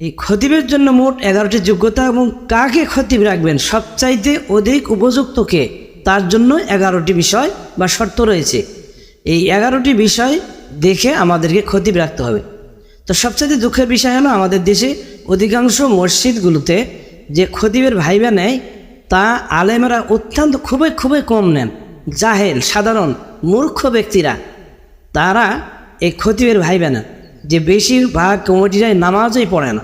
এই খতিবের জন্য মোট এগারোটি যোগ্যতা এবং কাকে খতিব রাখবেন সবচাইতে অধিক উপযুক্তকে তার জন্য এগারোটি বিষয় বা শর্ত রয়েছে। এই এগারোটি বিষয় দেখে আমাদেরকে খতিব রাখতে হবে। তো সবচাইতে দুঃখের বিষয় হলো আমাদের দেশে অধিকাংশ মসজিদগুলোতে যে খতিবের ভাইবা নেয়, তা আলেমেরা অত্যন্ত খুবই খুবই কম নেন। জাহেল, সাধারণ, মূর্খ ব্যক্তিরা, তারা এই খতিবের ভাইবে না যে বেশিরভাগ কমিটিরাই নামাজই পড়ে না।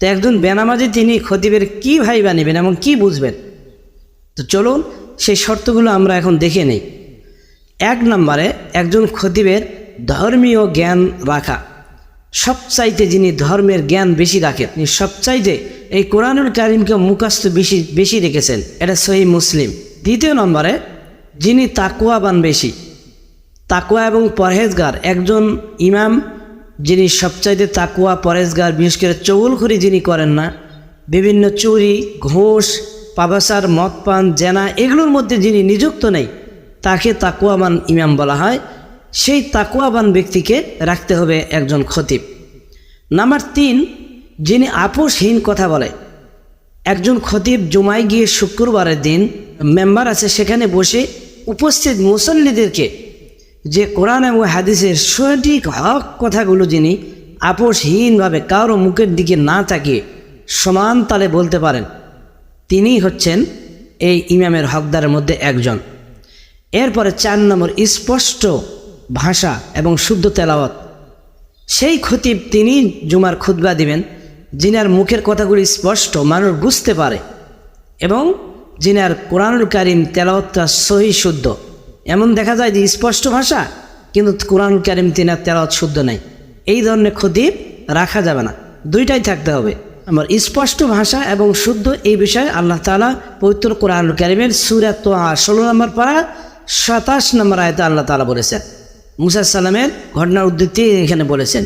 তো একজন বেনামাজি তিনি খতিবের কি ভাইবা নেবেন এবং কি বুঝবেন? তো চলুন সেই শর্তগুলো আমরা এখন দেখে নেই। এক নম্বরে একজন খতিবের ধর্মীয় জ্ঞান রাখা। সবচাইতে যিনি ধর্মের জ্ঞান বেশি রাখেন, তিনি সবচাইতে এই কোরআনুল কারিমকে মুখাস্ত বেশি বেশি রেখেছেন, এটা সহি মুসলিম। দ্বিতীয় নম্বরে যিনি তাকুয়াবান বেশি তাকুয়া এবং পরহেজগার, একজন ইমাম যিনি সবচাইতে তাকুয়া পরহেজগার বিশেষ করে চৌলখড়ি যিনি করেন না, বিভিন্ন চুরি, ঘোষ পাবাসার মদ পান জেনা, এগুলোর মধ্যে যিনি নিযুক্ত নেই, তাকে তাকুয়াবান ইমাম বলা হয়। সেই তাকুয়াবান ব্যক্তিকে রাখতে হবে একজন খতিব। নাম্বার তিন, যিনি আপোষহীন কথা বলে। একজন খতিব জুমায় গিয়ে শুক্রবারের দিন মেম্বার আছে, সেখানে বসে উপস্থিত মুসল্লিদেরকে যে কোরআন এবং হাদিসের সঠিক হক কথাগুলো যিনি আপোষহীনভাবে কারও মুখের দিকে না তাকিয়ে সমান তালে বলতে পারেন তিনি হচ্ছেন এই ইমামের হকদারের মধ্যে একজন। এরপরে চার নম্বর স্পষ্ট ভাষা এবং শুদ্ধ তেলাওয়াত। সেই খতিব তিনি জুমার খুতবা দিবেন, যিনার মুখের কথাগুলি স্পষ্ট, মানুষ বুঝতে পারে এবং যিনার কোরআনুল কারিম তেলাওয়াতটা সহি শুদ্ধ। এমন দেখা যায় যে স্পষ্ট ভাষা, কিন্তু কোরআন কারিম তিনার তেলাওয়াত শুদ্ধ নাই। এই ধরনের ক্ষতি রাখা যাবে না। দুইটাই থাকতে হবে। আমার স্পষ্ট ভাষা এবং শুদ্ধ এই বিষয়ে আল্লাহ তালা পবিত্র কোরআন কারিমের সুরাত তো ষোলো নম্বর পাড়া সাতাশ নম্বর আয়তে আল্লাহ তালা বলেছেন। মুসা সালামের ঘটনার উদ্ধৃতি এখানে বলেছেন।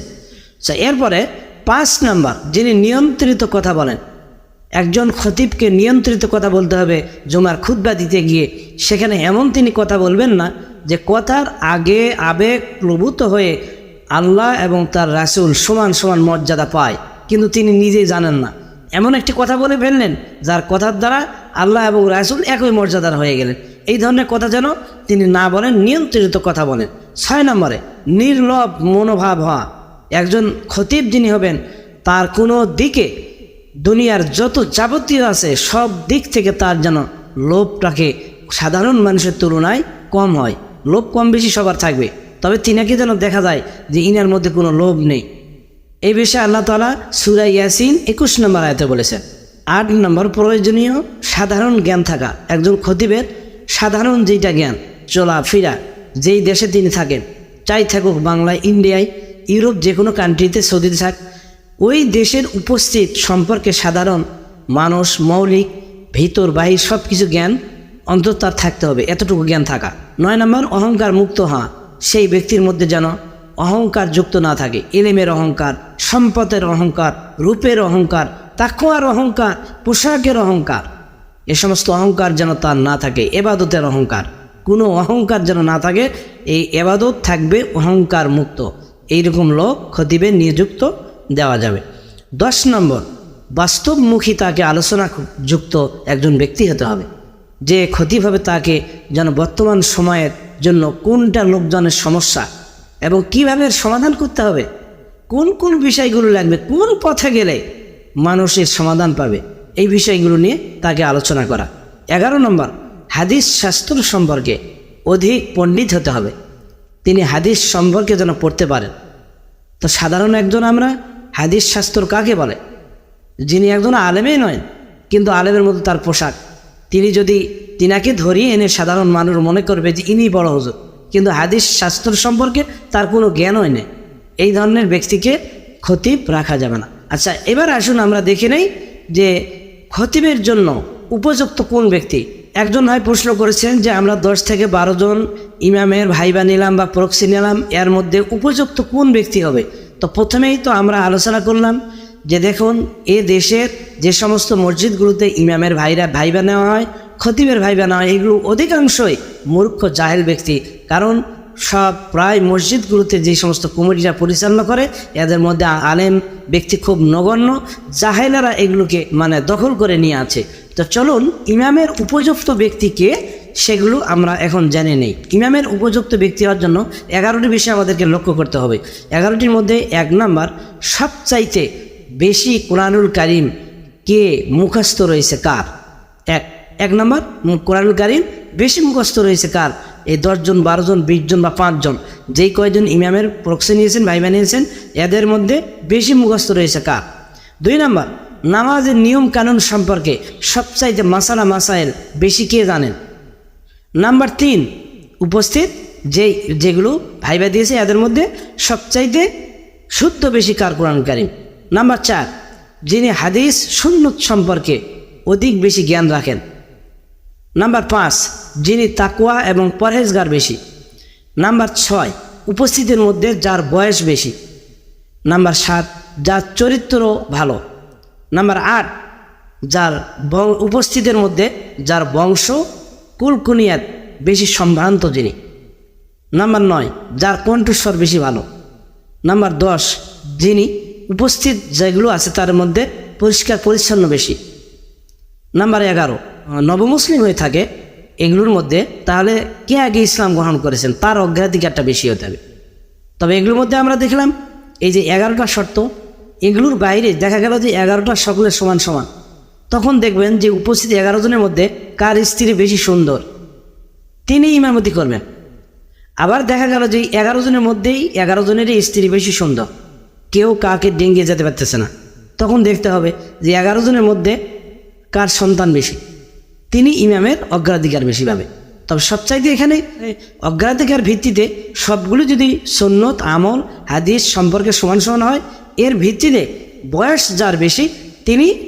এরপরে পাঁচ নাম্বার, যিনি নিয়ন্ত্রিত কথা বলেন একজন খতিবকে নিয়ন্ত্রিত কথা বলতে হবে জুমার খুদ্া দিতে গিয়ে। সেখানে এমন তিনি কথা বলবেন না যে কথার আগে আবেগ প্রভূত হয়ে আল্লাহ এবং তার রাসুল সমান সমান মর্যাদা পায়। কিন্তু তিনি নিজেই জানেন না। এমন একটি কথা বলে ফেললেন যার কথার দ্বারা আল্লাহ এবং রাসুল একই মর্যাদার হয়ে গেলেন। এই ধরনের কথা যেন তিনি না বলেন, নিয়ন্ত্রিত কথা বলেন। ছয় নম্বরে নির্লভ মনোভাব হওয়া। একজন খতিব যিনি হবেন, তার কোনো দিকে দুনিয়ার যত যাবতীয় আছে, সব দিক থেকে তার যেন লোভটাকে সাধারণ মানুষের তুলনায় কম হয়। লোভ কম বেশি সবার থাকবে। তবে তিনাকে যেন দেখা যায় যে ইনার মধ্যে কোনো লোভ নেই। এই বিষয়ে আল্লাহ তালা সুরা ইয়াসিন একুশ নম্বর আয়তে বলেছেন, আট নম্বর প্রয়োজনীয় সাধারণ জ্ঞান থাকা। একজন খতিবের সাধারণ যেটা জ্ঞান, চলাফেরা, যেই দেশে তিনি থাকেন, চাই থাকুক বাংলায়, ইন্ডিয়ায়, ইউরোপ যে কোনো কান্ট্রিতে সৌদিতে থাক ওই দেশের উপস্থিত সম্পর্কে সাধারণ মানুষ, মৌলিক, ভিতর, বাহির সব কিছু জ্ঞান অন্তত তার থাকতে হবে, এতটুকু জ্ঞান থাকা। নয় নম্বর, অহংকার মুক্ত হওয়া। সেই ব্যক্তির মধ্যে যেন অহংকার যুক্ত না থাকে। এলেমের অহংকার, সম্পদের অহংকার, রূপের অহংকার, তাকুয়ার অহংকার, পোশাকের অহংকার, এ সমস্ত অহংকার যেন তার না থাকে, এবাদতের অহংকার। কোনো অহংকার যেন না থাকে, এই এবাদত থাকবে অহংকার মুক্ত। এইরকম লোক খতিবে নিযুক্ত দেওয়া যাবে। দশ নম্বর, বাস্তবমুখী তাকে আলোচনা যুক্ত একজন ব্যক্তি হতে হবে। যে হবে তাকে যেন বর্তমান সময়ের জন্য কোনটা লোকজনের সমস্যা এবং কীভাবে সমাধান করতে হবে, কোন কোন বিষয়গুলো লাগবে, কোন পথে গেলে মানুষের সমাধান পাবে, এই বিষয়গুলো নিয়ে তাকে আলোচনা করা। এগারো নম্বর, হাদিস শাস্ত্র সম্পর্কে অধিক পণ্ডিত হতে হবে। তিনি হাদিস সম্পর্কে যেন পড়তে পারেন। তো সাধারণ একজন আমরা হাদিস শাস্ত্র কাকে বলে? যিনি একজন আলেমেই নয়, কিন্তু আলেমের মতো তার পোশাক। তিনি যদি তিনাকে ধরিয়ে এনে সাধারণ মানুষ মনে করবে যে ইনি বড় হুজুর, কিন্তু হাদিস শাস্ত্র সম্পর্কে তার কোনো জ্ঞানই নেই। এই ধরনের ব্যক্তিকে খতিব রাখা যাবে না। আচ্ছা এবার আসুন আমরা দেখে নেই যে খতিবের জন্য উপযুক্ত কোন ব্যক্তি। একজন হয় প্রশ্ন করেছেন যে আমরা দশ থেকে বারো জন ইমামের ভাইবা নিলাম বা প্রক্সি নিলাম, এর মধ্যে উপযুক্ত কোন ব্যক্তি হবে? তো প্রথমেই তো আমরা আলোচনা করলাম যে দেখুন, এ দেশের যে সমস্ত মসজিদগুলোতে ইমামের ভাইরা ভাইবা নেওয়া হয়, খতিবের ভাইবা নেওয়া হয়, এগুলো অধিকাংশই মূর্খ, জাহেল ব্যক্তি। কারণ সব প্রায় মসজিদগুলোতে যে সমস্ত কমিটিরা পরিচালনা করে, এদের মধ্যে আলেম ব্যক্তি খুব নগণ্য, জাহেলারা এগুলোকে মানে দখল করে নিয়ে আছে। তো চলুন, ইমামের উপযুক্ত ব্যক্তিকে সেগুলো আমরা এখন জেনে নেই। ইমামের উপযুক্ত ব্যক্তি হওয়ার জন্য এগারোটি বিষয় আমাদেরকে লক্ষ্য করতে হবে। এগারোটির মধ্যে এক নাম্বার, সবচাইতে বেশি কোরআনুল কারিম কে মুখস্থ রয়েছে কার? এক এক নম্বর কোরআনুল কারিম বেশি মুখস্থ রয়েছে কার? এই দশজন, বারোজন, বিশজন বা পাঁচজন। যেই কয়জন ইমামের প্রক্সি নিয়েছেন, ভাইবা নিয়েছেন, এদের মধ্যে বেশি মুখস্থ রয়েছে কার? দুই নম্বর, নামাজের নিয়ম কানুন সম্পর্কে সবচাইতে মাসালা মাসাইল বেশি কে জানেন? নাম্বার তিন, উপস্থিত যে যেগুলো ভাইবা দিয়েছে এদের মধ্যে সবচাইতে শুদ্ধ বেশি কার কোরআন কারিম নাম্বার চার, যিনি হাদিস সুন্নত সম্পর্কে অধিক বেশি জ্ঞান রাখেন। নাম্বার পাঁচ, যিনি তাকুয়া এবং পরহেজগার বেশি। নাম্বার ছয়, উপস্থিতির মধ্যে যার বয়স বেশি। নাম্বার সাত, যার চরিত্র ভালো। নাম্বার আট, যার উপস্থিতের মধ্যে যার বংশ কুলকুনিয়াত বেশি সম্ভ্রান্ত যিনি। নাম্বার নয়, যার কণ্ঠস্বর বেশি ভালো। নাম্বার দশ, যিনি উপস্থিত যেগুলো আছে তার মধ্যে পরিষ্কার পরিচ্ছন্ন বেশি। নাম্বার এগারো নবমুসলিম হয়ে থাকে এগুলোর মধ্যে, তাহলে কে আগে ইসলাম গ্রহণ করেছেন? তার অগ্রাধিকারটা বেশি হতে হবে। তবে এগুলোর মধ্যে আমরা দেখলাম, এই যে এগারোটা শর্ত, এগুলোর বাইরে দেখা গেল যে এগারোটা সকলের সমান সমান। তখন দেখবেন যে উপস্থিত এগারো জনের মধ্যে কার স্ত্রী বেশি সুন্দর? তিনি ইমামতি করবেন। আবার দেখা গেল যে এগারো জনের মধ্যেই এগারো জনেরই স্ত্রী বেশি সুন্দর। কেউ কাকে ডেঙ্গিয়ে যেতে পারতেছে না। তখন দেখতে হবে যে এগারো জনের মধ্যে কার সন্তান বেশি। তিনি ইমামের অগ্রাধিকার বেশি পাবে। তবে সবচাইতে এখানে অগ্রাধিকার ভিত্তিতে সবগুলো যদি সন্ন্যত আমল, হাদিস সম্পর্কে সমান সমান হয়, এর ভিত্তিতে বয়স যার বেশি, তিনি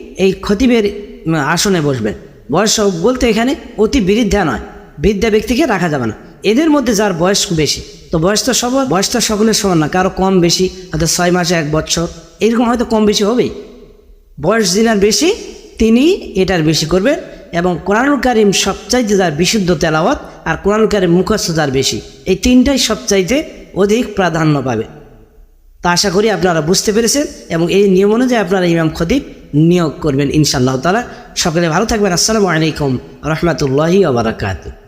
খতিবের উম, আসনে বসবেন বয়স বলতে এখানে অতি বৃদ্ধা নয় বৃদ্ধা ব্যক্তিকে রাখা যাবে না। এদের মধ্যে যার বয়স বেশি তো বয়স তো সব বয়স তো সকলের সমান না কারও কম বেশি হয়তো ছয় মাসে এক বছর এরকম হয়তো কম বেশি হবেই। বয়স যিনার বেশি তিনি এটার বেশি করবেন এবং কোরআনুল কারিম সবচাইতে যার বিশুদ্ধ তেলাওয়াত আর কোরআনুল কারিম মুখস্থ যার বেশি এই তিনটাই সবচাইতে অধিক প্রাধান্য পাবে। তা আশা করি আপনারা বুঝতে পেরেছেন এবং এই নিয়ম অনুযায়ী আপনারা ইমাম খতিব নিয়োগ করবেন ইনশাআল্লাহ তালা সকলে ভালো থাকবেন। আসসালামু আলাইকুম রহমতুল্লাহি আবরাকাত